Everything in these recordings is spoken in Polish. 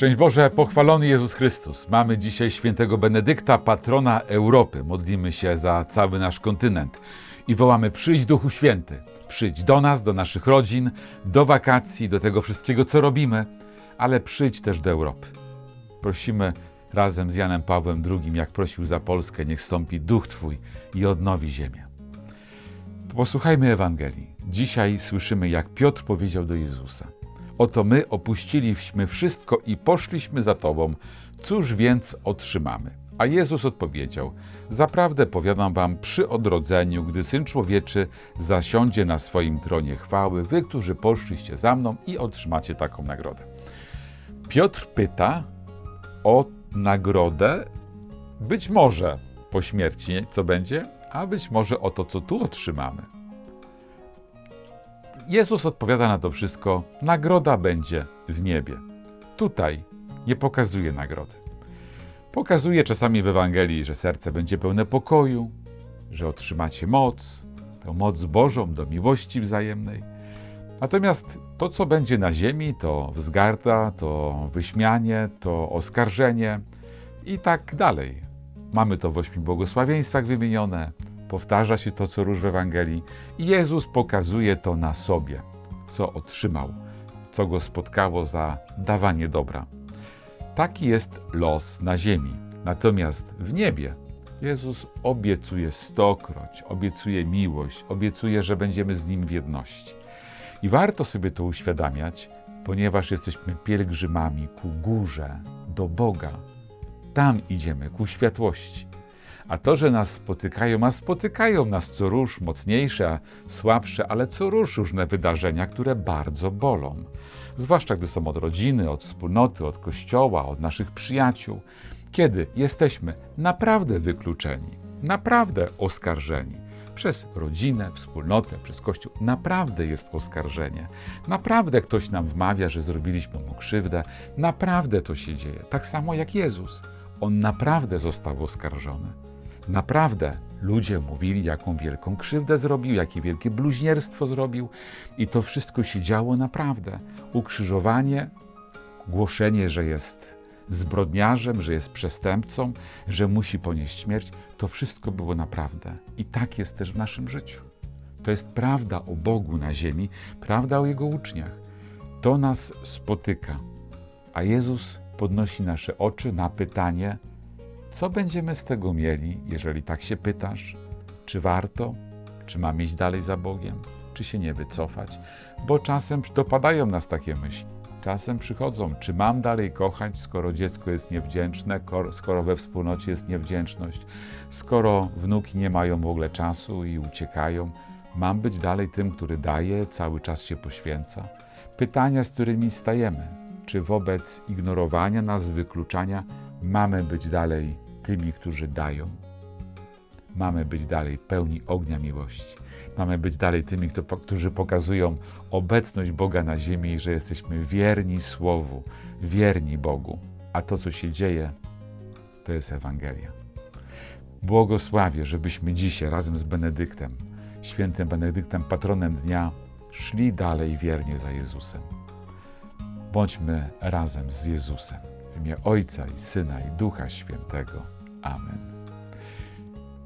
Szczęść Boże, pochwalony Jezus Chrystus. Mamy dzisiaj świętego Benedykta, patrona Europy. Modlimy się za cały nasz kontynent i wołamy: Przyjdź Duchu Święty, przyjdź do nas, do naszych rodzin, do wakacji, do tego wszystkiego, co robimy, ale przyjdź też do Europy. Prosimy razem z Janem Pawłem II, jak prosił za Polskę, niech stąpi Duch Twój i odnowi ziemię. Posłuchajmy Ewangelii. Dzisiaj słyszymy, jak Piotr powiedział do Jezusa: Oto my opuściliśmy wszystko i poszliśmy za Tobą. Cóż więc otrzymamy? A Jezus odpowiedział: Zaprawdę powiadam Wam, przy odrodzeniu, gdy syn człowieczy zasiądzie na swoim tronie chwały, wy, którzy poszliście za mną i otrzymacie taką nagrodę. Piotr pyta o nagrodę, być może po śmierci, co będzie, a być może o to, co tu otrzymamy. Jezus odpowiada na to wszystko: nagroda będzie w niebie. Tutaj nie pokazuje nagrody. Pokazuje czasami w Ewangelii, że serce będzie pełne pokoju, że otrzymacie moc, tę moc Bożą do miłości wzajemnej. Natomiast to, co będzie na ziemi, to wzgarda, to wyśmianie, to oskarżenie i tak dalej. Mamy to w ośmiu błogosławieństwach wymienione, powtarza się to, co róż w Ewangelii Jezus pokazuje to na sobie, co otrzymał, co go spotkało za dawanie dobra. Taki jest los na ziemi. Natomiast w niebie Jezus obiecuje stokroć, obiecuje miłość, obiecuje, że będziemy z Nim w jedności. I warto sobie to uświadamiać, ponieważ jesteśmy pielgrzymami ku górze, do Boga. Tam idziemy, ku światłości. A to, że nas spotykają, a spotykają nas co róż mocniejsze, słabsze, ale co róż różne wydarzenia, które bardzo bolą. Zwłaszcza gdy są od rodziny, od wspólnoty, od kościoła, od naszych przyjaciół. Kiedy jesteśmy naprawdę wykluczeni, naprawdę oskarżeni przez rodzinę, wspólnotę, przez Kościół. Naprawdę jest oskarżenie. Naprawdę ktoś nam wmawia, że zrobiliśmy mu krzywdę. Naprawdę to się dzieje. Tak samo jak Jezus. On naprawdę został oskarżony. Naprawdę ludzie mówili, jaką wielką krzywdę zrobił, jakie wielkie bluźnierstwo zrobił, i to wszystko się działo naprawdę. Ukrzyżowanie, głoszenie, że jest zbrodniarzem, że jest przestępcą, że musi ponieść śmierć, to wszystko było naprawdę. I tak jest też w naszym życiu. To jest prawda o Bogu na ziemi, prawda o Jego uczniach. To nas spotyka, a Jezus podnosi nasze oczy na pytanie, co będziemy z tego mieli, jeżeli tak się pytasz? Czy warto? Czy mam iść dalej za Bogiem? Czy się nie wycofać? Bo czasem dopadają nas takie myśli. Czasem przychodzą, czy mam dalej kochać, skoro dziecko jest niewdzięczne, skoro we wspólnocie jest niewdzięczność, skoro wnuki nie mają w ogóle czasu i uciekają. Mam być dalej tym, który daje, cały czas się poświęca. Pytania, z którymi stajemy. Czy wobec ignorowania nas, wykluczania, mamy być dalej tymi, którzy dają? Mamy być dalej pełni ognia miłości. Mamy być dalej tymi, którzy pokazują obecność Boga na ziemi i że jesteśmy wierni Słowu, wierni Bogu. A to, co się dzieje, to jest Ewangelia. Błogosławię, żebyśmy dzisiaj razem z Benedyktem, świętym Benedyktem, patronem dnia, szli dalej wiernie za Jezusem. Bądźmy razem z Jezusem. W imię Ojca i Syna i Ducha Świętego. Amen.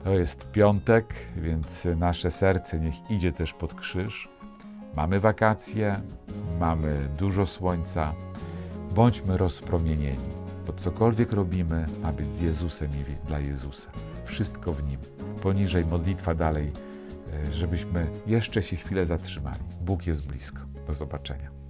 To jest piątek, więc nasze serce niech idzie też pod krzyż. Mamy wakacje, mamy dużo słońca. Bądźmy rozpromienieni, bo cokolwiek robimy, ma być z Jezusem i dla Jezusa. Wszystko w Nim. Poniżej modlitwa dalej, żebyśmy jeszcze się chwilę zatrzymali. Bóg jest blisko. Do zobaczenia.